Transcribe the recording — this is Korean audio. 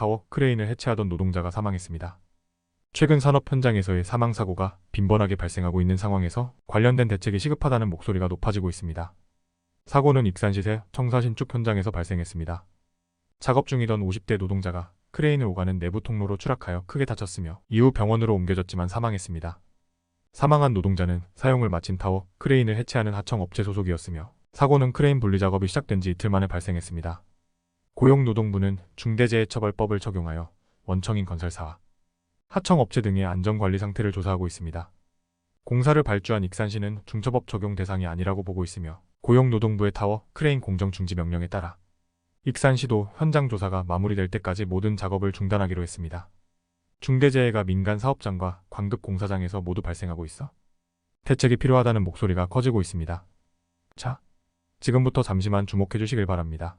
타워 크레인을 해체하던 노동자가 사망했습니다. 최근 산업 현장에서의 사망 사고가 빈번하게 발생하고 있는 상황에서 관련된 대책이 시급하다는 목소리가 높아지고 있습니다. 사고는 익산시세 청사신축 현장에서 발생했습니다. 작업 중이던 50대 노동자가 크레인을 오가는 내부 통로로 추락하여 크게 다쳤으며 이후 병원으로 옮겨졌지만 사망했습니다. 사망한 노동자는 사용을 마친 타워 크레인을 해체하는 하청업체 소속이었으며 사고는 크레인 분리 작업이 시작된 지 이틀 만에 발생했습니다. 고용노동부는 중대재해처벌법을 적용하여 원청인 건설사와 하청업체 등의 안전관리 상태를 조사하고 있습니다. 공사를 발주한 익산시는 중처법 적용 대상이 아니라고 보고 있으며 고용노동부의 타워 크레인 공정 중지 명령에 따라 익산시도 현장 조사가 마무리될 때까지 모든 작업을 중단하기로 했습니다. 중대재해가 민간 사업장과 광급 공사장에서 모두 발생하고 있어 대책이 필요하다는 목소리가 커지고 있습니다. 자, 지금부터 잠시만 주목해 주시길 바랍니다.